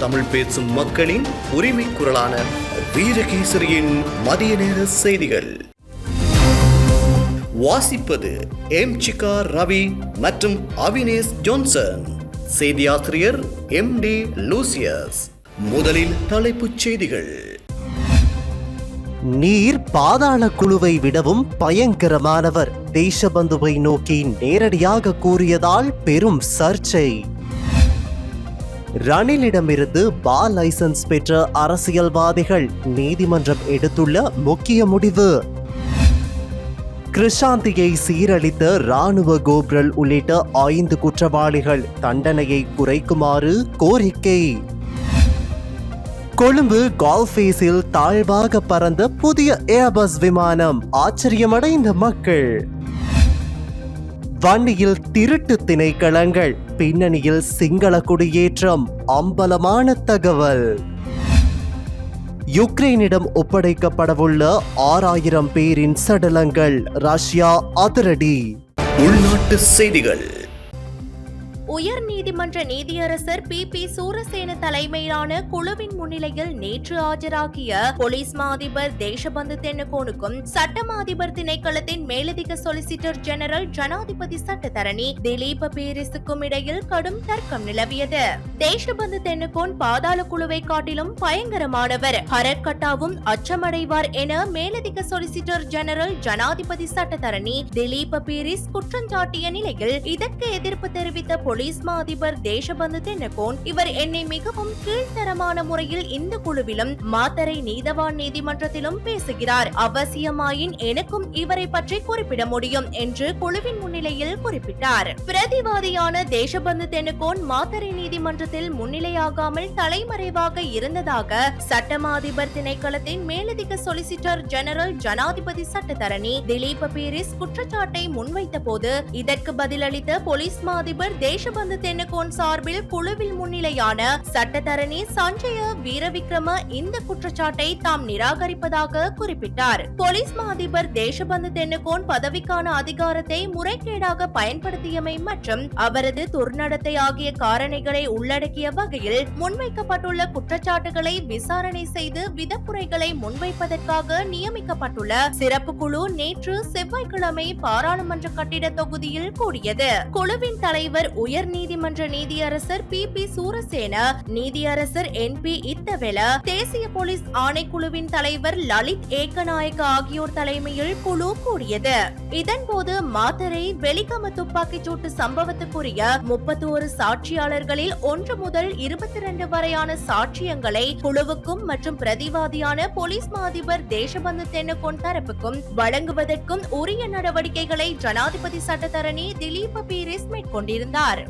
தமிழ் பேசும் மக்களின் உரிமை குரலான வீரகேசரியின் மதிய நேர செய்திகள். வாசிப்பது எம் சிகா ரவி மற்றும் அவினேஷ் ஜோன்சன். செய்தியாசிரியர் எம் டி லூசியஸ். முதலில் தலைப்புச் செய்திகள். நீர் பாதாள குழுவை விடவும் பயங்கரமானவர். தேசபந்துவை நோக்கி நேரடியாக கூறியதால் பெரும் சர்ச்சை. ரணிலிடமிருந்து பா லைசன்ஸ் பெற்ற அரசியல்வாதிகள் நீதிமன்றம் எடுத்துள்ள முக்கிய முடிவு. கிருஷாந்தியை சீரழித்த ராணுவ கோப்ரல் உள்ளிட்ட ஐந்து குற்றவாளிகள் தண்டனையை குறைக்குமாறு கோரிக்கை. கொழும்பு கால்ஃபேஸில் தாழ்வாக பறந்த புதிய ஏர்பஸ் விமானம் ஆச்சரியமடைந்த மக்கள். வண்டியில் திருட்டு திணைக்களங்கள் பின்னணியில் சிங்கள குடியேற்றம் அம்பலமான தகவல். யுக்ரைனிடம் ஒப்படைக்கப்படவுள்ள ஆறாயிரம் பேரின் சடலங்கள் ரஷ்யா அதிரடி. உள்நாட்டு செய்திகள். உயர் நீதிமன்ற நீதியரசர் பி. பி. சூரசேன தலைமையிலான குழுவின் முன்னிலையில் நேற்று ஆஜராகிய போலீஸ் மாதிபர் தேசபந்து தென்னகோனுக்கும் சட்டமாதிபர் திணைக்களத்தின் மேலதிக சொலிசிட்டர் ஜெனரல் ஜனாதிபதி சட்டத்தரணி திலீப பேரிஸுக்கும் இடையில் கடும் தர்க்கம் நிலவியது. தேசபந்து தென்னகோன் பாதாள குழுவை காட்டிலும் பயங்கரமானவர். ஹரக்கட்டாவும் அச்சமடைவார் என மேலதிக சொலிசிட்டர் ஜெனரல் ஜனாதிபதி சட்டத்தரணி திலீப பீரிஸ் குற்றஞ்சாட்டிய நிலையில் இதற்கு எதிர்ப்பு தெரிவித்த போலீஸ் மா அதிபர் தேசபந்து தென்னகோன் இவர் என்னை மிகவும் கீழ்த்தரமான முறையில் இந்த குழுவிலும் மாத்தரை நீதவான் நீதிமன்றத்திலும் பேசுகிறார். அவசியமாயின் எனக்கும் இவரை பற்றி குறிப்பிட முடியும் என்று குழுவின் முன்னிலையில் குறிப்பிட்டார். பிரதிவாதியான தேசபந்து தென்னகோன் மாத்தரை நீதிமன்றத்தில் முன்னிலையாகாமல் தலைமறைவாக இருந்ததாக சட்டமா அதிபர் திணைக்களத்தின் மேலதிக சொலிசிட்டர் ஜெனரல் ஜனாதிபதி சட்டத்தரணி திலீப பீரிஸ் குற்றச்சாட்டை முன்வைத்த போது இதற்கு பதிலளித்த போலீஸ் மா அதிபர் தேசபந்து தென்னகோன் சார்பில் குழுவில் முன்னிலையான சட்டத்தரணி சஞ்சய வீரவிக்ரம இந்த குற்றச்சாட்டை தாம் நிராகரிப்பதாக குறிப்பிட்டார். போலீஸ் மா அதிபர் தேசபந்து தென்னகோன் பதவிக்கான அதிகாரத்தை முறைகேடாக பயன்படுத்தியமை மற்றும் அவரது துர்நடத்தை ஆகிய காரணிகளை உள்ளடக்கிய வகையில் முன்வைக்கப்பட்டுள்ள குற்றச்சாட்டுகளை விசாரணை செய்து விதப்புரைகளை முன்வைப்பதற்காக நியமிக்கப்பட்டுள்ள சிறப்பு குழு நேற்று செவ்வாய்க்கிழமை பாராளுமன்ற கட்டிட தொகுதியில் கூடியது. குழுவின் தலைவர் உயர் உயர் நீதிமன்ற நீதியரசர் பி. பி. சூரசேன நீதியரசர் என். பி. இத்தவெல தேசிய போலீஸ் ஆணைக்குழுவின் தலைவர் லலித் ஏக்கநாயக்க ஆகியோர் தலைமையில் குழு கூடியது. இதன்போது மாத்தரை வெலிகம துப்பாக்கிச் சூட்டு சம்பவத்துக்குரிய முப்பத்தோரு சாட்சியாளர்களில் ஒன்று முதல் இருபத்தி இரண்டு வரையான சாட்சியங்களை குழுவுக்கும் மற்றும் பிரதிவாதியான போலீஸ் மாதிபர் தேசபந்து தென்னகோன் தரப்புக்கும் வழங்குவதற்கும் உரிய நடவடிக்கைகளை ஜனாதிபதி சட்டத்தரணி திலீப பீரிஸ் மேற்கொண்டிருந்தார்.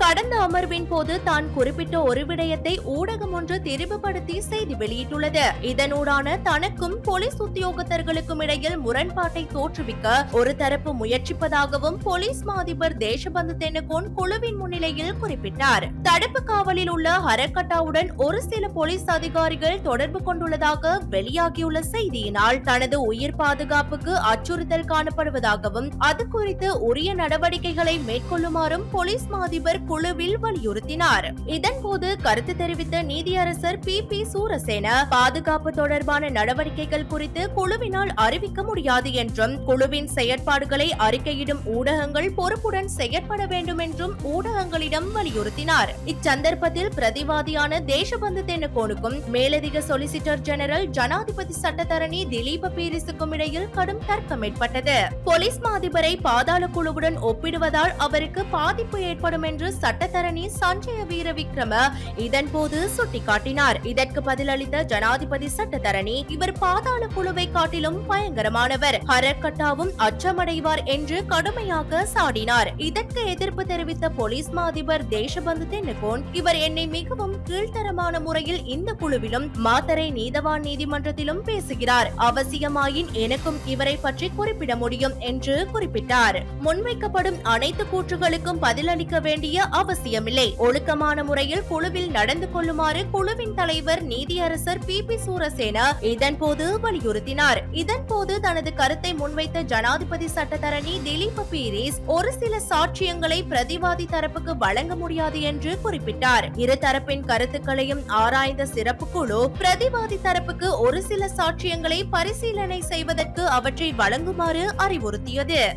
கடந்த அமர்வின் போது தான் குறிப்பிட்ட ஒரு விடயத்தை ஊடகம் ஒன்று தெரிவுபடுத்தி செய்தி வெளியிட்டுள்ளது. இதனூடான தனக்கும் போலீஸ் உத்தியோகத்தர்களுக்கும் இடையில் முரண்பாட்டை தோற்றுவிக்க ஒரு தரப்பு முயற்சிப்பதாகவும் போலீஸ் மாதிபர் தேசபந்து தென்னகோன் குழுவின் முன்னிலையில் குறிப்பிட்டார். தடுப்பு காவலில் உள்ள ஹரக்கட்டாவுடன் ஒரு சில போலீஸ் அதிகாரிகள் தொடர்பு கொண்டுள்ளதாக வெளியாகியுள்ள செய்தியினால் தனது உயிர் பாதுகாப்புக்கு அச்சுறுத்தல் காணப்படுவதாகவும் அது குறித்து உரிய நடவடிக்கைகளை மேற்கொள்ளுமாறும் போலீஸ் மாதிபர் குழுவில் வலியுறுத்தினார். இதன்போது கருத்து தெரிவித்த நீதியரசர் பி. பி. சூரசேன பாதுகாப்பு தொடர்பான நடவடிக்கைகள் குறித்து குழுவினால் அறிவிக்க முடியாது என்றும் குழுவின் செயற்பாடுகளை அறிக்கையிடும் ஊடகங்கள் பொறுப்புடன் செயற்பட வேண்டும் என்றும் ஊடகங்களிடம் வலியுறுத்தினார். இச்சந்தர்ப்பத்தில் பிரதிவாதியான தேசபந்து தென்னகோனுக்கும் மேலதிக சொலிசிட்டர் ஜெனரல் ஜனாதிபதி சட்டத்தரணி திலீப பீரிஸுக்கும் இடையில் கடும் தர்க்கம் ஏற்பட்டது. போலீஸ் மாதிபரை பாதாள குழுவுடன் ஒப்பிடுவதால் அவருக்கு பாதிப்பு ஏற்படும் என்று சட்டத்தரணி சஞ்சய வீர விக்ரம இதன் போது சுட்டிக்காட்டினார். இதற்கு பதிலளித்த ஜனாதிபதி சட்டத்தரணி இவர் பாதாள குழுவை காட்டிலும் பயங்கரமானவர். ஹரக்கட்டாவும் அச்சமடைவார் என்று கடுமையாக சாடினார். இதற்கு எதிர்ப்பு தெரிவித்த போலீஸ் மா அதிபர் தேசபந்து தென்னகோன் இவர் என்னை மிகவும் கீழ்த்தரமான முறையில் இந்த குழுவிலும் மாத்தரை நீதவான் நீதிமன்றத்திலும் பேசுகிறார். அவசியமாயின் எனக்கும் இவரை பற்றி குறிப்பிட முடியும் என்று குறிப்பிட்டார். முன்வைக்கப்படும் அனைத்து கூற்றுகளுக்கும் பதிலளிக்க வேண்டிய அவசியமில்லை. ஒழுக்கமான முறையில் குழுவில் நடந்து கொள்ளுமாறு குழுவின் தலைவர் நீதியரசர் பி. பி. சூரசேன இதன்போது வலியுறுத்தினார். இதன்போது தனது கருத்தை முன்வைத்த ஜனாதிபதி சட்டத்தரணி திலீப் பீரிஸ் ஒரு சில சாட்சியங்களை பிரதிவாதி தரப்புக்கு வழங்க முடியாது என்று குறிப்பிட்டார். இருதரப்பின் கருத்துக்களையும் ஆராய்ந்த சிறப்பு குழு பிரதிவாதி தரப்புக்கு ஒரு சில சாட்சியங்களை பரிசீலனை செய்வதற்கு அவற்றை வழங்குமாறு அறிவுறுத்தியது.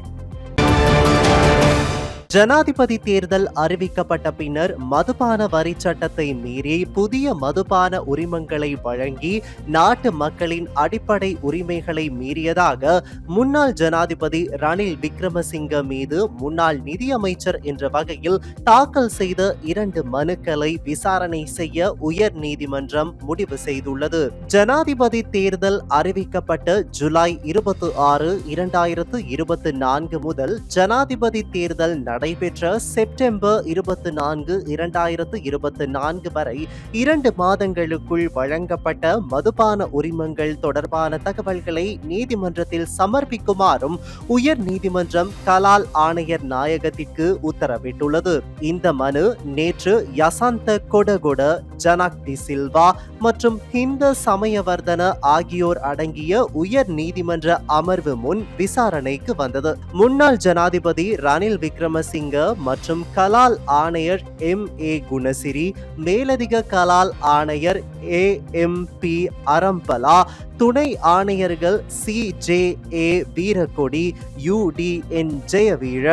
ஜனாதிபதி தேர்தல் அறிவிக்கப்பட்ட பின்னர் மதுபான வரி சட்டத்தை மீறி புதிய மதுபான உரிமங்களை வழங்கி நாட்டு மக்களின் அடிப்படை உரிமைகளை மீறியதாக முன்னாள் ஜனாதிபதி ரணில் விக்ரமசிங்க மீது முன்னாள் நிதியமைச்சர் என்ற வகையில் தாக்கல் செய்த இரண்டு மனுக்களை விசாரணை செய்ய உயர் நீதிமன்றம் முடிவு செய்துள்ளது. ஜனாதிபதி தேர்தல் அறிவிக்கப்பட்ட ஜூலை இருபத்தி ஆறு இரண்டாயிரத்து இருபத்தி நான்கு முதல் ஜனாதிபதி தேர்தல் நடைபெற்ற செப்டம்பர் இருபத்தி நான்கு இரண்டாயிரத்து இருபத்தி நான்கு வரை இரண்டு மாதங்களுக்குள் வழங்கப்பட்ட மதுபான உரிமங்கள் தொடர்பான தகவல்களை நீதிமன்றத்தில் சமர்ப்பிக்குமாறும் உயர் நீதிமன்றம் கலால் ஆணையர் நாயகத்திற்கு உத்தரவிட்டுள்ளது. இந்த மனு நேற்று யசாந்த கொடகுட ஜனக் டி சில்வா மற்றும் ஹிந்த சமயவர்தன ஆகியோர் அடங்கிய உயர் நீதிமன்ற அமர்வு முன் விசாரணைக்கு வந்தது. முன்னாள் ஜனாதிபதி ரணில் விக்ரம குணசிங்க மற்றும் கலால் ஆணையர் எம். ஏ. குணசிரி மேலதிக கலால் ஆணையர் ஏ. எம். பி. அரம்பலா துணை ஆணையர்கள் C. J. A. Weerakkody U. D. N. Jayaweera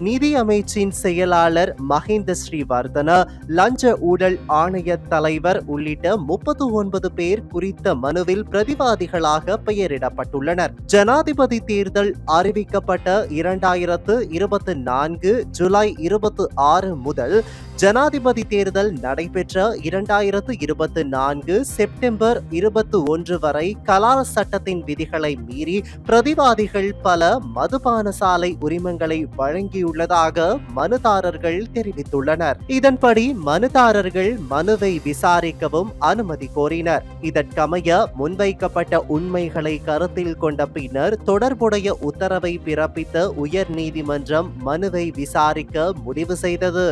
நிதி அமைச்சின் செயலாளர் மஹிந்த ஸ்ரீவர்தன லஞ்ச ஊழல் ஆணைய தலைவர் உள்ளிட்ட முப்பத்து ஒன்பது பேர் குறித்த மனுவில் பிரதிவாதிகளாக பெயரிடப்பட்டுள்ளனர். ஜனாதிபதி தேர்தல் அறிவிக்கப்பட்ட இரண்டாயிரத்து இருபத்தி நான்கு ஜூலை இருபத்தி ஆறு முதல் ஜனாதிபதி தேர்தல் நடைபெற்ற இரண்டாயிரத்து இருபத்தி நான்கு செப்டம்பர் இருபத்தி ஒன்று வரை கலால் சட்டத்தின் விதிகளை மீறி பிரதிவாதிகள் பல மதுபான சாலை உரிமங்களை வழங்கியுள்ளதாக மனுதாரர்கள் தெரிவித்துள்ளனர். இதன்படி மனுதாரர்கள் மனுவை விசாரிக்கவும் அனுமதி கோரினர். இதற்கமைய முன்வைக்கப்பட்ட உண்மைகளை கருத்தில் கொண்ட பின்னர் தொடர்புடைய உத்தரவை பிறப்பித்த உயர் நீதிமன்றம் மனுவை விசாரிக்க முடிவு செய்தது.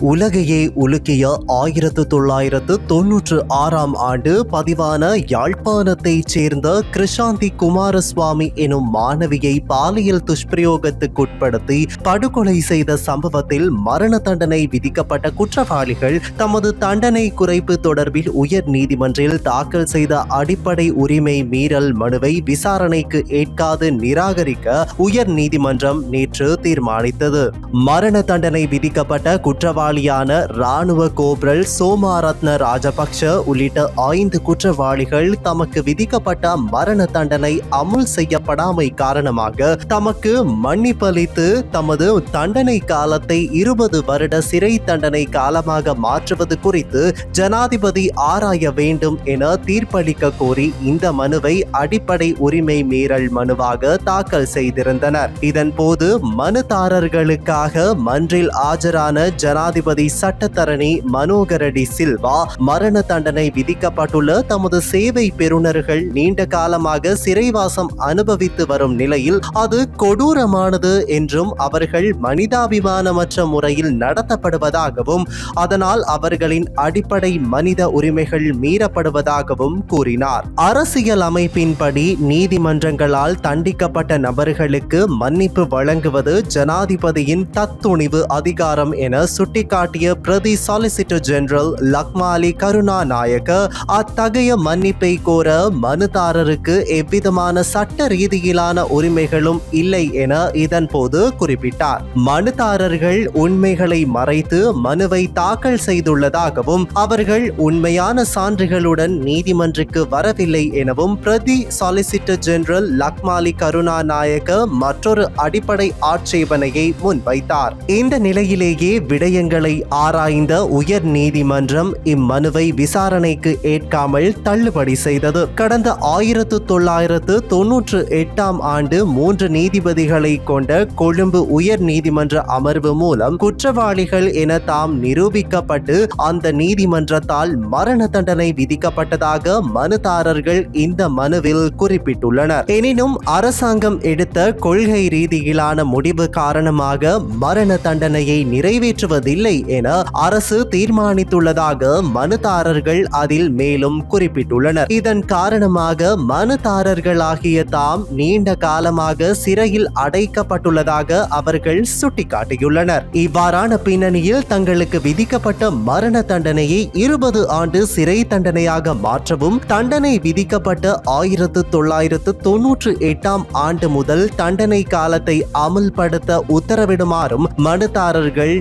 உலகையே உலுக்கிய ஆயிரத்து தொள்ளாயிரத்து தொன்னூற்று ஆறாம் ஆண்டு பதிவான யாழ்ப்பாணத்தைச் சேர்ந்த கிருஷாந்தி குமாரசுவாமி எனும் மாணவியை பாலியல் துஷ்பிரயோகத்துக்குட்படுத்தி படுகொலை செய்த சம்பவத்தில் மரண தண்டனை விதிக்கப்பட்ட குற்றவாளிகள் தமது தண்டனை குறைப்பு தொடர்பில் உயர் நீதிமன்றில் தாக்கல் செய்த அடிப்படை உரிமை மீறல் மனுவை விசாரணைக்கு ஏற்காது நிராகரிக்க உயர் நீதிமன்றம் நேற்று தீர்மானித்தது. மரண தண்டனை விதிக்கப்பட்ட குற்றவாளி குற்றவாளியான ராணுவ கோப்ரல் சோமாரத்ன ராஜபக்ஷ உள்ளிட்ட ஐந்து குற்றவாளிகள் தமக்கு விதிக்கப்பட்ட மரண தண்டனை அமுல் செய்யப்படாமை காரணமாக தமக்கு மன்னிப்பளித்து தமது தண்டனை காலத்தை இருபது வருட சிறை தண்டனை காலமாக மாற்றுவது குறித்து ஜனாதிபதி ஆராய வேண்டும் என தீர்ப்பளிக்க கோரி இந்த மனுவை அடிப்படை உரிமை மீறல் மனுவாக தாக்கல் செய்திருந்தனர். இதன்போது மனுதாரர்களுக்காக மன்றில் ஆஜரான ஜனாதிபதி சட்டத்தரணி மனோகரடி சில்வா மரண தண்டனை விதிக்கப்பட்டுள்ள தமது சேவை பெறுநர்கள் நீண்ட காலமாக சிறைவாசம் அனுபவித்து வரும் நிலையில் அது கொடூரமானது என்றும் அவர்கள் மனிதாபிமானமற்ற முறையில் நடத்தப்படுவதாகவும் அதனால் அவர்களின் அடிப்படை மனித உரிமைகள் மீறப்படுவதாகவும் கூறினார். அரசியல் அமைப்பின்படி நீதிமன்றங்களால் தண்டிக்கப்பட்ட நபர்களுக்கு மன்னிப்பு வழங்குவது ஜனாதிபதியின் தத்துணிவு அதிகாரம் என சுட்டி சுட்டிக்காட்டிய பிரதி சாலிசிட்டர் ஜெனரல் லக்மாலி கருணாநாயக்க அத்தகைய மன்னிப்பை கோர மனுதாரருக்கு எவ்விதமான சட்ட ரீதியிலான உரிமைகளும் இல்லை என இதன்போது குறிப்பிட்டார். மனுதாரர்கள் உண்மைகளை மறைத்து மனுவை தாக்கல் செய்துள்ளதாகவும் அவர்கள் உண்மையான சான்றுகளுடன் நீதிமன்றுக்கு வரவில்லை எனவும் பிரதி சாலிசிட்டர் ஜெனரல் லக்மாலி கருணாநாயக்க மற்றொரு அடிப்படை ஆட்சேபனையை முன்வைத்தார். இந்த நிலையிலேயே விடயங்கள் சாட்சிகளை ஆராய்ந்த உயர் நீதிமன்றம் இம்மனுவை விசாரணைக்கு ஏற்காமல் தள்ளுபடி செய்தது. கடந்த ஆயிரத்து தொள்ளாயிரத்து தொன்னூற்று எட்டாம் ஆண்டு மூன்று நீதிபதிகளை கொண்ட கொழும்பு உயர் நீதிமன்ற அமர்வு மூலம் குற்றவாளிகள் என தாம் நிரூபிக்கப்பட்டு அந்த நீதிமன்றத்தால் மரண தண்டனை விதிக்கப்பட்டதாக மனுதாரர்கள் இந்த மனுவில் குறிப்பிட்டுள்ளனர். எனினும் அரசாங்கம் எடுத்த கொள்கை ரீதியிலான முடிவு காரணமாக மரண தண்டனையை நிறைவேற்றுவதில் இல்லை என அரசு தீர்மானித்துள்ளதாக மனுதாரர்கள் அதில் மேலும் குறிப்பிட்டுள்ளனர். இதன் காரணமாக மனுதாரர்களாகிய தாம் நீண்ட காலமாக சிறையில் அடைக்கப்பட்டுள்ளதாக அவர்கள் சுட்டிக்காட்டியுள்ளனர். இவ்வாறான பின்னணியில் தங்களுக்கு விதிக்கப்பட்ட மரண தண்டனையை இருபது ஆண்டு சிறை தண்டனையாக மாற்றவும் தண்டனை விதிக்கப்பட்ட ஆயிரத்து தொள்ளாயிரத்து தொன்னூற்று எட்டாம் ஆண்டு முதல் தண்டனை காலத்தை அமல்படுத்த உத்தரவிடுமாறும் மனுதாரர்கள்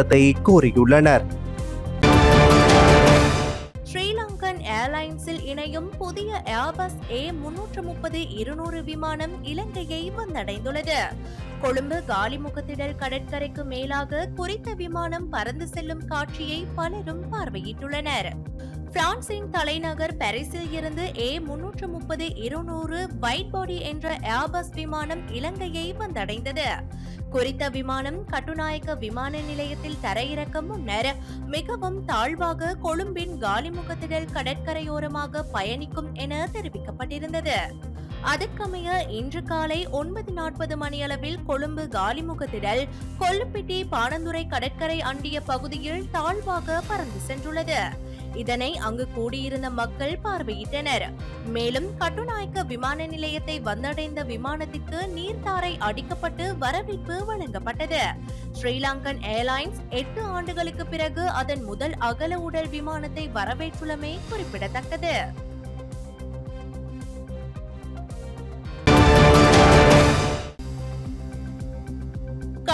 நீதிமன்றத்தை கோரியுள்ளனர் ஸ்ரீலங்கன் ஏர்லைன்ஸில் இணையும் புதிய ஏர்பஸ் ஏ முன்னூற்று முப்பது இருநூறு விமானம் இலங்கையை வந்தடைந்துள்ளது. கொழும்பு காலிமுகத்திடல் கடற்கரைக்கு மேலாக குறித்த விமானம் பறந்து செல்லும் காட்சியை பலரும் பார்வையிட்டுள்ளனர். பிரான்சின் தலைநகர் பாரிஸில் இருந்து ஏ முன்னூற்று முப்பது இருநூறு வைட் பாடி என்ற ஏர்பஸ் விமானம் இலங்கையை வந்தடைந்தது. குறித்த விமானம் கட்டுநாயக்க விமான நிலையத்தில் தரையிறக்க முன்னர் மிகவும் தாழ்வாக கொழும்பின் காலிமுகத்திடல் கடற்கரையோரமாக பயணிக்கும் என தெரிவிக்கப்பட்டிருந்தது. அதற்கமைய இன்று காலை ஒன்பது நாற்பது மணியளவில் கொழும்பு காலிமுகத்திடல் கொல்லுப்பிட்டி பாணந்துறை கடற்கரை அண்டிய பகுதியில் தாழ்வாக பறந்து சென்றுள்ளது. இதனை அங்கு கூடியிருந்த மக்கள் பார்வையிட்டனர். மேலும் கட்டுநாயக்க விமான நிலையத்தை வந்தடைந்த விமானத்திற்கு நீர்த்தாரை அடிக்கப்பட்டு வரவேற்பு வழங்கப்பட்டது. ஸ்ரீலங்கன் ஏர்லைன்ஸ் எட்டு ஆண்டுகளுக்கு பிறகு அதன் முதல் அகல உடல் விமானத்தை வரவேற்றுள்ளமை குறிப்பிடத்தக்கது.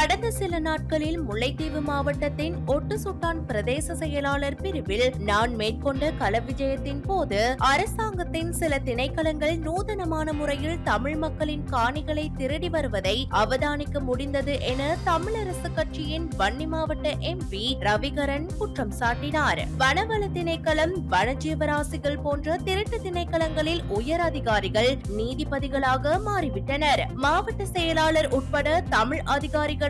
கடந்த சில நாட்களில் முல்லைத்தீவு மாவட்டத்தின் ஒட்டுசுட்டான் பிரதேச செயலாளர் பிரிவில் நான் மேற்கொண்ட கலவிஜயத்தின் போது அரசாங்கத்தின் சில திணைக்களங்கள் நூதனமான முறையில் தமிழ் மக்களின் காணிகளை திருடி வருவதை அவதானிக்க முடிந்தது என தமிழரசு கட்சியின் வன்னி மாவட்ட எம்பி ரவிகரன் குற்றம் சாட்டினார். வனவள திணைக்களம் வனஜீவராசிகள் போன்ற திருட்டு திணைக்களங்களில் உயர் அதிகாரிகள் நீதிபதிகளாக மாறிவிட்டனர். மாவட்ட செயலாளர் உட்பட தமிழ்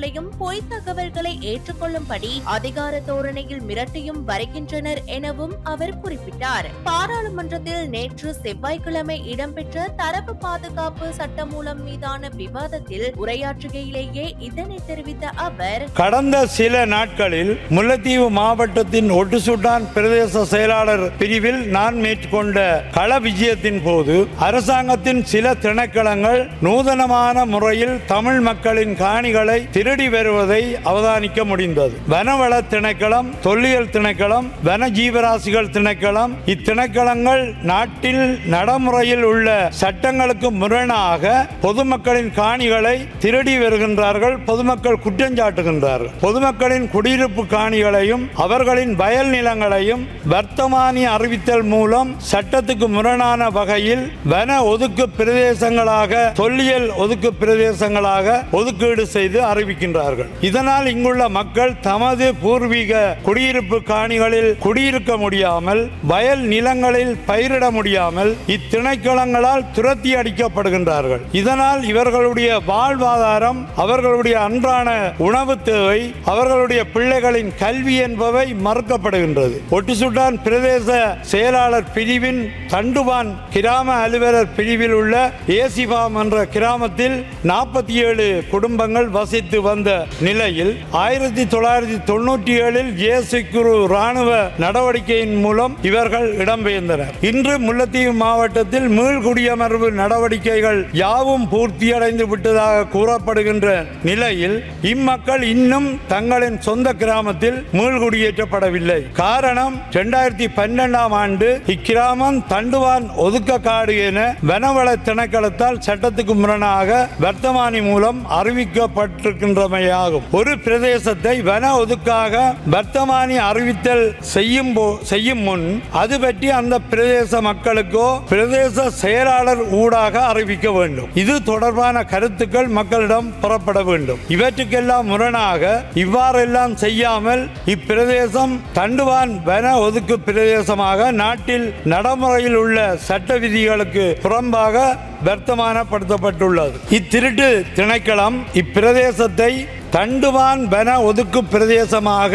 அதிகாரிகளையும் பொய் தகவல்களை ஏற்றுக்கொள்ளும்படி அதிகார தோரணையில் மிரட்டியும் வருகின்றனர் எனவும் அவர் குறிப்பிட்டார். பாராளுமன்றத்தில் நேற்று செவ்வாய்க்கிழமை இடம்பெற்ற தரப்பு பாதுகாப்பு சட்டமூலம் மீதான விவாதத்தில் உரையாற்றுகையிலேயே இதனை தெரிவித்த அவர் கடந்த சில நாட்களில் முல்லைத்தீவு மாவட்டத்தின் ஒட்டுசுட்டான் பிரதேச செயலாளர் பிரிவில் நான் மேற்கொண்ட கள விஜயத்தின் போது அரசாங்கத்தின் சில திணைக்களங்கள் நூதனமான முறையில் தமிழ் மக்களின் காணிகளை திருடி வருவதை அவதானிக்க முடிந்தது. வனவள திணைக்களம் தொல்லியல் திணைக்களம் வன ஜீவராசிகள் திணைக்களம் இத்திணைக்களங்கள் நாட்டில் நடைமுறையில் உள்ள சட்டங்களுக்கு முரணாக பொதுமக்களின் காணிகளை திருடி வருகின்றார்கள் பொதுமக்கள் குற்றஞ்சாட்டுகின்றார்கள் பொதுமக்களின் குடியிருப்பு காணிகளையும் அவர்களின் வயல் நிலங்களையும் வர்த்தமானி அறிவித்தல் மூலம் சட்டத்துக்கு முரணான வகையில் வன ஒதுக்கு பிரதேசங்களாக தொல்லியல் ஒதுக்கு பிரதேசங்களாக ஒதுக்கீடு செய்து அறிவிக்கின்றார்கள் இதனால் இங்குள்ள மக்கள் தமது பூர்வீக குடியிருப்பு காணிகளில் குடியிருக்க முடியாமல் வயல் நிலங்களில் பயிரிட முடியாமல் இத்திணைக்களங்களால் துரத்தி அடிக்கப்படுகின்றார்கள். இதனால் இவர்களுடைய வாழ்வாதாரம் அவர்களுடைய அன்றான உணவு தேவை அவர்களுடைய பிள்ளைகளின் கல்வி என்பவை மறுக்கப்படுகின்றது. ஒட்டுசுட்டான் பிரதேச செயலாளர் பிரிவின் தண்டுவான் கிராம அலுவலர் பிரிவில் உள்ள ஏசிபாம் என்ற கிராமத்தில் நாற்பத்தி ஏழு குடும்பங்கள் வசித்து வந்த நிலையில் ஆயிரத்தி தொள்ளாயிரத்தி தொண்ணூற்றி ஏழில் ஜேசிக்குரு ராணுவ நடவடிக்கையின் மூலம் இவர்கள் இடம்பெயர்ந்தனர். இன்று முல்லத்தீவு மாவட்டத்தில் மீள்குடியமர்வு நடவடிக்கைகள் யாவும் பூர்த்தியடைந்து விட்டதாக கூறப்படுகின்ற நிலையில் இம்மக்கள் இன்னும் தங்களின் சொந்த கிராமத்தில் மீள்குடியேற்றப்படவில்லை. காரணம் இரண்டாயிரத்தி பன்னெண்டாம் ஆண்டு இக்கிராமம் தண்டுவான் ஒதுக்க காடு என வனவள திணைக்களத்தால் சட்டத்துக்கு முரணாக வர்த்தமானி மூலம் அறிவிக்கப்பட்டிருக்கின்ற இருக்கின்றமையாகும் ஒரு பிரதேசத்தை வன ஒதுக்காக வர்த்தமானி அறிவித்தல் செய்யும் செய்யும் முன் அது பற்றி அந்த பிரதேச மக்களுக்கோ பிரதேச செயலாளர் ஊடாக அறிவிக்க வேண்டும். இது தொடர்பான கருத்துக்கள் மக்களிடம் புறப்பட வேண்டும். இவற்றுக்கெல்லாம் முரணாக இவ்வாறெல்லாம் செய்யாமல் இப்பிரதேசம் தண்டுவான் வன ஒதுக்கு பிரதேசமாக நாட்டில் நடைமுறையில் உள்ள சட்ட விதிகளுக்கு புறம்பாக வர்த்தமானப்படுத்தப்பட்டுள்ளது. இத்திருட்டு திணைக்களம் இப்பிரதேசத்தை தண்டுவான் வன ஒதுக்கு பிரதேசமாக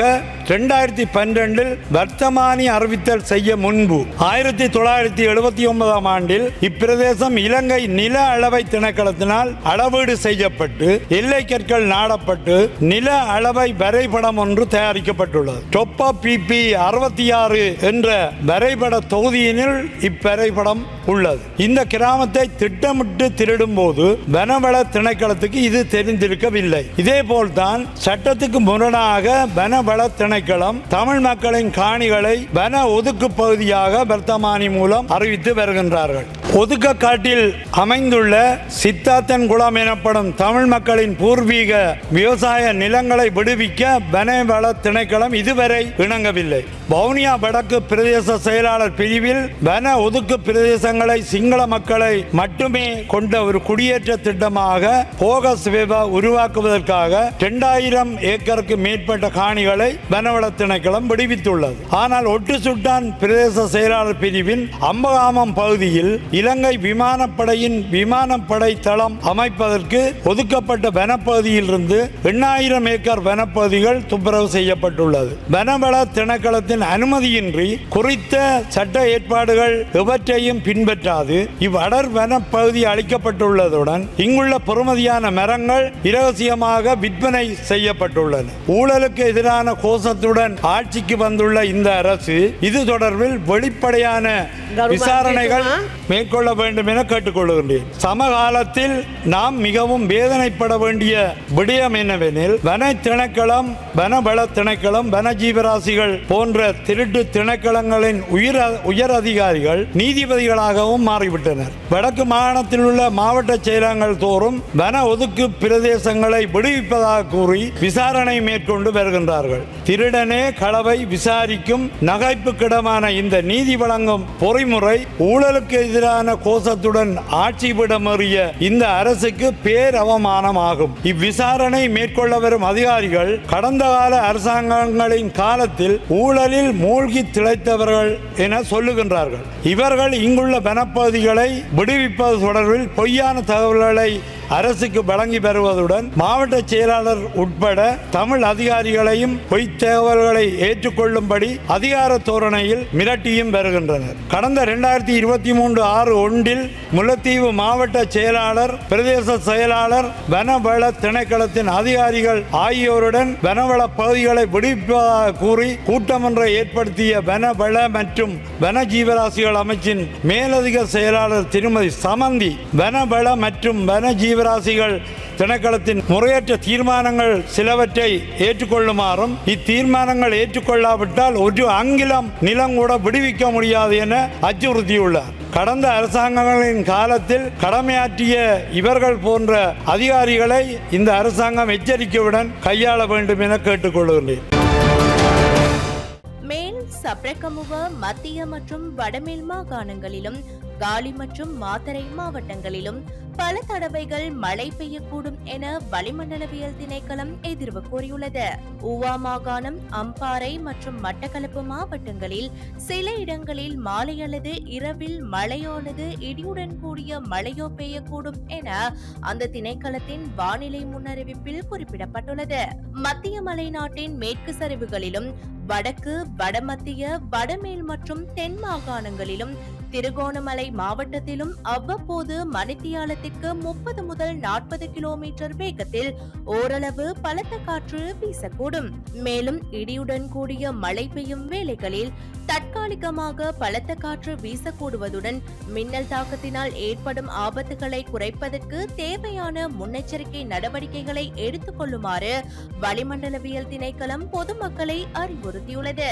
ரெண்டாயிரத்தி பன்னிரண்டில் வர்த்தமானி அறிவித்தல் செய்ய முன்பு ஆயிரத்தி தொள்ளாயிரத்தி எழுபத்தி ஒன்பதாம் ஆண்டில் இப்பிரதேசம் இலங்கை நில அளவை திணைக்களத்தினால் அளவீடு செய்யப்பட்டு எல்லை கற்கள் நாடப்பட்டு நில அளவை வரைபடம் ஒன்று தயாரிக்கப்பட்டுள்ளது. டொப்பா பிபி அறுபத்தி ஆறு என்ற வரைபட தொகுதியினில் இவ்வரைபடம் உள்ளது. இந்த கிராமத்தை திட்டமிட்டு திருடும் போது வனவள திணைக்களத்துக்கு இது தெரிந்திருக்கவில்லை. இதே போல்தான் சட்டத்துக்கு முரணாக வனவள திணைக்களம் தமிழ் மக்களின் காணிகளை வன ஒதுக்கு பகுதியாக வர்த்தமானி மூலம் அறிவித்து வருகின்றார்கள். ஒதுக்க காட்டில் அமைந்துள்ள சித்தாத்தன் குளம் எனப்படும் தமிழ் மக்களின் பூர்வீக விவசாய நிலங்களை விடுவிக்க வனவள திணைக்களம் இதுவரை இணங்கவில்லை. வவுனியா வடக்கு பிரதேச செயலாளர் பிரிவில் வன ஒதுக்கு பிரதேசங்களை சிங்கள மக்களை மட்டுமே கொண்ட ஒரு குடியேற்ற திட்டமாக போகஸ் வேவா உருவாக்குவதற்காக இரண்டாயிரம் ஏக்கருக்கு மேற்பட்ட காணிகளை வனவள திணைக்களம் விடுவித்துள்ளது. ஆனால் ஒட்டு சுட்டான் பிரதேச செயலாளர் பிரிவின் அம்பகாமம் பகுதியில் இலங்கை விமானப்படையின் விமானப்படை தளம் அமைப்பதற்கு ஒதுக்கப்பட்ட வனப்பகுதியிலிருந்து எண்ணாயிரம் ஏக்கர் வனப்பகுதிகள் துப்புரவு செய்யப்பட்டுள்ளது. வனவள திணைக்களத்தின் அனுமதியின்றி குறித்த சட்ட ஏற்பாடுகள் எவற்றையும் பின்பற்றாது இவ்வடர் வனப்பகுதி அளிக்கப்பட்டுள்ளதுடன் இங்குள்ள பொறுமதியான மரங்கள் இரகசியமாக விற்பனை செய்யப்பட்டுள்ளன. ஊழலுக்கு எதிரான கோஷத்துடன் ஆட்சிக்கு வந்துள்ள இந்த அரசு இது தொடர்பில் வெளிப்படையான விசாரணைகள் மேற்கொள்ள வேண்டும் என கேட்டுக்கொள்கின்றேன் சமகாலத்தில் நாம் மிகவும் வேதனைப்பட வேண்டிய விடயம் என்னவெனில் வன திணைக்களம் வனவள திணைக்களம் வன ஜீவராசிகள் போன்ற திருட்டு திணைக்களங்களின் உயர் உயர் அதிகாரிகள் நீதிபதிகளாகவும் மாறிவிட்டனர். வடக்கு மாகாணத்தில் உள்ள மாவட்ட செயலகங்கள் தோறும் வன ஒதுக்கு பிரதேசங்களை விடுவிப்பதாக கூறி விசாரணை மேற்கொண்டு வருகின்றார்கள். திருடனே களவை விசாரிக்கும் நகைப்புக்கிடமான இந்த நீதி வழங்கும் பொறிமுறை ஊழலுக்கு எதிரான கோஷத்துடன் ஆட்சியிடமறிய இந்த அரசுக்கு பேரவமானமாகும். இவ்விசாரணை மேற்கொள்ள வரும் அதிகாரிகள் கடந்த கால அரசாங்கங்களின் காலத்தில் ஊழலில் மூழ்கி திளைத்தவர்கள் என சொல்லுகின்றார்கள். இவர்கள் இங்குள்ள வனப்பகுதிகளை விடுவிப்பது தொடர்பில் பொய்யான தகவல்களை அரசுக்கு வழங்கி பெறுவதுடன் மாவட்ட செயலாளர் உட்பட தமிழ் அதிகாரிகளையும் பொய் தகவல்களை ஏற்றுக்கொள்ளும்படி அதிகார தோரணையில் மிரட்டியும் வருகின்றனர். கடந்த இரண்டாயிரத்தி இருபத்தி மூன்று ஆறு ஒன்றில் முல்லைத்தீவு மாவட்ட செயலாளர் பிரதேச செயலாளர் வனவள திணைக்களத்தின் அதிகாரிகள் ஆகியோருடன் வனவள பகுதிகளை விடுவிப்பதாக கூறி கூட்டம் ஒன்றை ஏற்படுத்திய வனவள மற்றும் வன ஜீவராசிகள் அமைச்சின் மேலதிக செயலாளர் திருமதி சமந்தி வனவள மற்றும் வன ஜீவராசிகள் திணைக்களத்தின் முறையற்ற தீர்மானங்கள் சிலவற்றை ஏற்றுக்கொள்ளுமாறும் இத்தீர்மானங்கள் ஏற்றுக்கொள்ளாவிட்டால் ஒரு அங்கிலம் நிலம் கூட விடுவிக்க முடியாது என அச்சுறுத்தியுள்ளார். கடந்த அரசாங்கங்களின் காலத்தில் கடமையாற்றிய இவர்கள் போன்ற அதிகாரிகளை இந்த அரசாங்கம் எச்சரிக்கையுடன் கையாள வேண்டும் என கேட்டுக்கொள்கிறேன். மேல் சப்ரகமுவ மத்திய மற்றும் வடமேல் மாகாணங்களிலும் காலி மற்றும் மாத்தரை மாவட்டங்களிலும் பல தடவைகள் மழை பெய்யக்கூடும் என வளிமண்டலவியல் திணைக்களம் எதிர்வு கூறியுள்ளது. ஊவா மாகாணம் அம்பாறை மற்றும் மட்டக்களப்பு மாவட்டங்களில் சில இடங்களில் மாலை அல்லது இரவில் மழையானது இடியுடன் கூடிய மழையோ பெய்யக்கூடும் என அந்த திணைக்களத்தின் வானிலை முன்னறிவிப்பில் குறிப்பிடப்பட்டுள்ளது. மத்திய மலைநாட்டின் மேற்கு சரிவுகளிலும் வடக்கு வடமத்திய வடமேல் மற்றும் தென் மாகாணங்களிலும் திருகோணமலை மாவட்டத்திலும் அவ்வப்போது மணித்தியாலத்திற்கு முப்பது முதல் நாற்பது கிலோமீட்டர் வேகத்தில் ஓரளவு பலத்த காற்று வீசக்கூடும். மேலும் இடியுடன் கூடிய மழை பெய்யும் வேளைகளில் தற்காலிகமாக பலத்த காற்று வீசக்கூடுவதுடன் மின்னல் தாக்கத்தினால் ஏற்படும் ஆபத்துகளை குறைப்பதற்கு தேவையான முன்னெச்சரிக்கை நடவடிக்கைகளை எடுத்துக் கொள்ளுமாறு வளிமண்டலவியல் திணைக்களம் பொதுமக்களை அறிவுறுத்தியுள்ளது.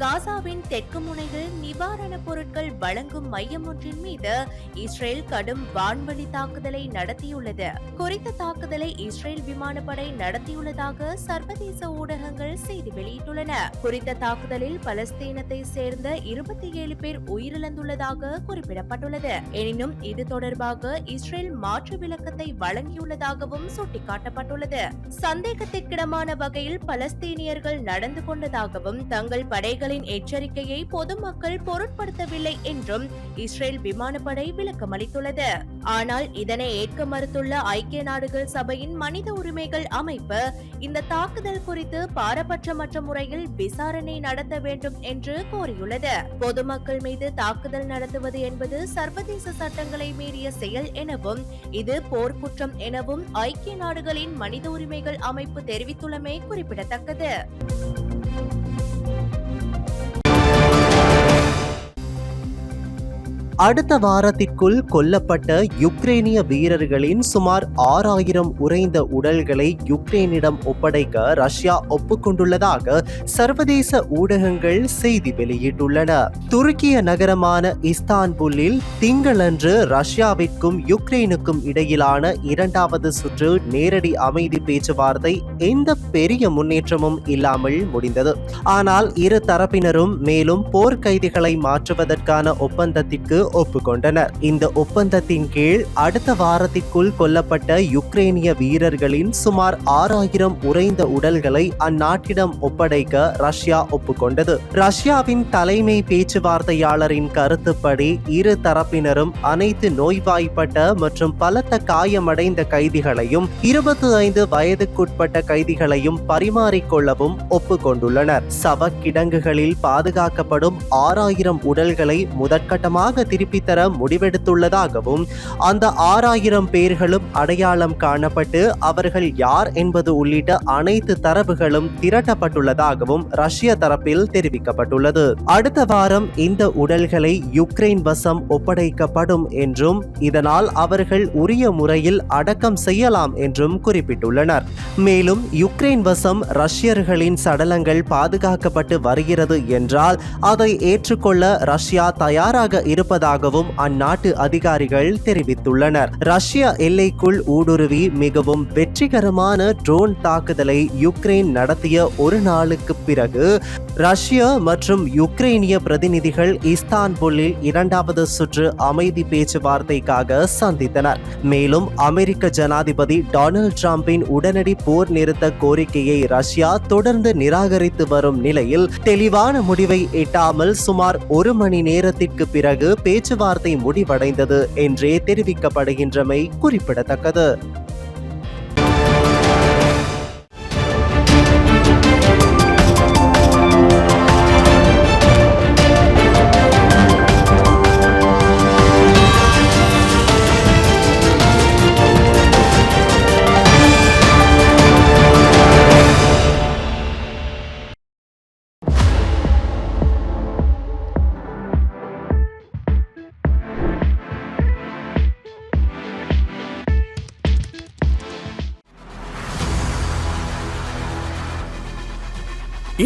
காசாவின் தெற்கு முனையில் நிவாரணப் பொருட்கள் வழங்கும் மையம் ஒன்றின் மீது இஸ்ரேல் கடும் வான்வழி தாக்குதலை நடத்தியுள்ளது. குறித்த தாக்குதலை இஸ்ரேல் விமானப்படை நடத்தியுள்ளதாக சர்வதேச ஊடகங்கள் செய்தி வெளியிட்டுள்ளன. குறித்த தாக்குதலில் பலஸ்தீனத்தை சேர்ந்த இருபத்தி ஏழு பேர் உயிரிழந்துள்ளதாக குறிப்பிடப்பட்டுள்ளது. எனினும் இது தொடர்பாக இஸ்ரேல் மாற்று விளக்கத்தை வழங்கியுள்ளதாகவும் சுட்டிக்காட்டப்பட்டுள்ளது. சந்தேகத்திற்கிடமான வகையில் பலஸ்தீனியர்கள் நடந்து கொண்டதாகவும் தங்கள் படைகள் படைகளின் எச்சரிக்கையை பொதுமக்கள் பொருட்படுத்தவில்லை என்றும் இஸ்ரேல் விமானப்படை விளக்கமளித்துள்ளது ஆனால் இதனை ஏற்க மறுத்துள்ள ஐக்கிய நாடுகள் சபையின் மனித உரிமைகள் அமைப்பு இந்த தாக்குதல் குறித்து பாரபட்சமற்ற முறையில் விசாரணை நடத்த வேண்டும் என்று கோரியுள்ளது. பொதுமக்கள் மீது தாக்குதல் நடத்துவது என்பது சர்வதேச சட்டங்களை மீறிய செயல் எனவும் இது போர்க்குற்றம் எனவும் ஐக்கிய நாடுகளின் மனித உரிமைகள் அமைப்பு தெரிவித்துள்ளமை குறிப்பிடத்தக்கது. அடுத்த வாரத்திற்குள் கொல்லப்பட்ட யுக்ரேனிய வீரர்களின் சுமார் ஆறாயிரம் உறைந்த உடல்களை யுக்ரேனிடம் ஒப்படைக்க ரஷ்யா ஒப்புக்கொண்டுள்ளதாக சர்வதேச ஊடகங்கள் செய்தி வெளியிட்டுள்ளன. துருக்கிய நகரமான இஸ்தான்புல்லில் திங்களன்று ரஷ்யாவிற்கும் யுக்ரைனுக்கும் இடையிலான இரண்டாவது சுற்று நேரடி அமைதி பேச்சுவார்த்தை எந்த பெரிய முன்னேற்றமும் இல்லாமல் முடிந்தது. ஆனால் இரு தரப்பினரும் மேலும் போர்க்கைதிகளை மாற்றுவதற்கான ஒப்பந்தத்திற்கு ஒப்புக்கொண்டனர். இந்த ஒப்பந்தத்தின் கீழ் அடுத்த வாரத்திற்குள் கொல்லப்பட்ட யுக்ரேனிய வீரர்களின் சுமார் ஆறாயிரம் உறைந்த உடல்களை அந்நாட்டிடம் ஒப்படைக்க ரஷ்யா ஒப்புக்கொண்டது. ரஷ்யாவின் தலைமை பேச்சுவார்த்தையாளரின் கருத்துப்படி இரு தரப்பினரும் அனைத்து நோய்வாய்ப்பட்ட மற்றும் பலத்த காயமடைந்த கைதிகளையும் இருபத்தி ஐந்து வயதுக்குட்பட்ட கைதிகளையும் பரிமாறிக்கொள்ளவும் ஒப்புக்கொண்டுள்ளனர். சவக்கிடங்குகளில் பாதுகாக்கப்படும் ஆறாயிரம் உடல்களை முதற்கட்டமாக திருப்பித் தர முடிவெடுத்துள்ளதாகவும் அந்த ஆறாயிரம் பேர்களும் அடையாளம் காணப்பட்டு அவர்கள் யார் என்பது உள்ளிட்ட அனைத்து தரவுகளும் திரட்டப்பட்டுள்ளதாகவும் ரஷ்ய தரப்பில் தெரிவிக்கப்பட்டுள்ளது. அடுத்த வாரம் இந்த உடல்களை யுக்ரைன் வசம் ஒப்படைக்கப்படும் என்றும் இதனால் அவர்கள் உரிய முறையில் அடக்கம் செய்யலாம் என்றும் குறிப்பிட்டுள்ளனர். மேலும் யுக்ரைன் வசம் ரஷ்யர்களின் சடலங்கள் பாதுகாக்கப்பட்டு வருகிறது என்றால் அதை ஏற்றுக்கொள்ள ரஷ்யா தயாராக இருப்பதாக இருப்பதாகவும் அந்நாட்டு அதிகாரிகள் தெரிவித்துள்ளனர். ரஷ்ய எல்லைக்குள் ஊடுருவி மிகவும் வெற்றிகரமான ட்ரோன் தாக்குதலை யுக்ரைன் நடத்திய ஒரு நாளுக்கு பிறகு ரஷ்ய மற்றும் யுக்ரைனிய பிரதிநிதிகள் இஸ்தான்புல்லில் இரண்டாவது சுற்று அமைதி பேச்சுவார்த்தைக்காக சந்தித்தனர். மேலும் அமெரிக்க ஜனாதிபதி டொனால்ட் டிரம்பின் உடனடி போர் நிறுத்த கோரிக்கையை ரஷ்யா தொடர்ந்து நிராகரித்து வரும் நிலையில் தெளிவான முடிவை எட்டாமல் சுமார் ஒரு மணி நேரத்திற்கு பிறகு பேச்சுவார்த்தை முடிவடைந்தது என்றே தெரிவிக்கப்படுகின்றமை குறிப்பிடத்தக்கது.